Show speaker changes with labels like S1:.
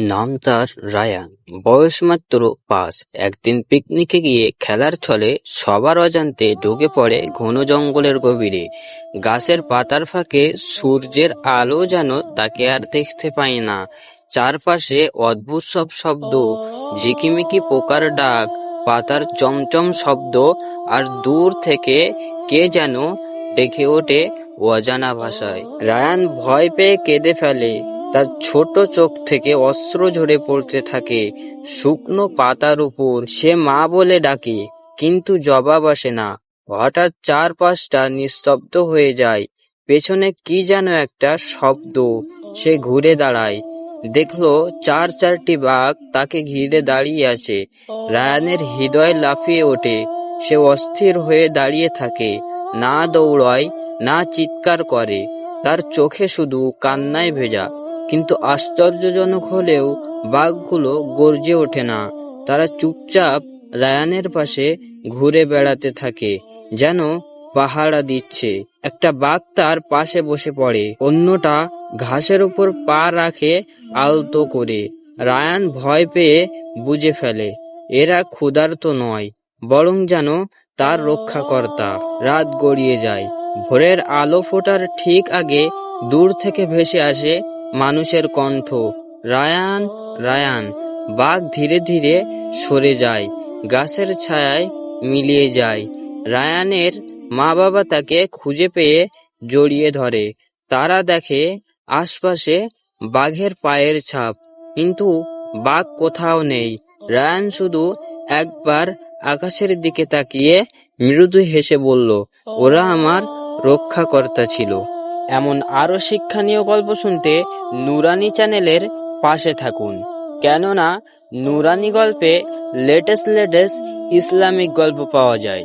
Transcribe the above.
S1: নাম তার রায়ান, বয়স মাত্র পাঁচ। একদিন পিকনিকে গিয়ে খেলার ছলে সবার অজান্তে ঢুকে পড়ে ঘন জঙ্গলের গভীরে। গাছের পাতার ফাঁকে সূর্যের আলো যেন তাকে আর দেখতে পায় না। চারপাশে অদ্ভুত সব শব্দ, ঝিকিমিকি পোকার ডাক, পাতার চমচম শব্দ আর দূর থেকে কে যেন ডেকে ওঠে অজানা ভাষায়। রায়ান ভয় পেয়ে কেঁদে ফেলে। তার ছোট চোখ থেকে অস্ত্র ঝরে পড়তে থাকে। শুকনো পাতার উপর সে মা বলে ডাকে, কিন্তু জবাব আসে না। হঠাৎ চারপাশটা নিস্তব্ধ হয়ে যায়। পেছনে কি যেন একটা শব্দ। সে ঘুরে দাঁড়ায়। দেখল চার চারটি বাঘ তাকে ঘিরে দাঁড়িয়ে আছে। রায়ানের হৃদয় লাফিয়ে ওঠে। সে অস্থির হয়ে দাঁড়িয়ে থাকে। না দৌড়ায়, না চিৎকার করে। তার চোখে শুধু কান্নায় ভেজা। কিন্তু আশ্চর্যজনক হলেও বাঘগুলো গর্জে ওঠে না। তারা চুপচাপ রায়ানের পাশে ঘুরে বেড়াতে থাকে, যেন পাহারা দিচ্ছে। একটা বাঘ তার পাশে বসে পড়ে, অন্যটা ঘাসের উপর পা রাখে আলতো করে। রায়ান ভয় পেয়ে বুঝে ফেলে, এরা ক্ষুধার্ত নয়, বরং যেন তার রক্ষাকর্তা। রাত গড়িয়ে যায়, ভোরের আলো ফোটার ঠিক আগে দূর থেকে ভেসে আসে মানুষের কণ্ঠ। রায়ান রায়ান, বাঘ ধীরে ধীরে সরে যায়, গাছের ছায়ায় মিলিয়ে যায়। রায়ানের মা বাবা তাকে খুঁজে পেয়ে জড়িয়ে ধরে। তারা দেখে আশপাশে বাঘের পায়ের ছাপ, কিন্তু বাঘ কোথাও নেই। রায়ান শুধু একবার আকাশের দিকে তাকিয়ে মৃদু হেসে বলল, ওরা আমার রক্ষাকর্তা ছিল। এমন আরও শিক্ষণীয় গল্প শুনতে নুরানি চ্যানেলের পাশে থাকুন। কেননা নুরানি গল্পে লেটেস্ট লেটেস্ট ইসলামিক গল্প পাওয়া যায়।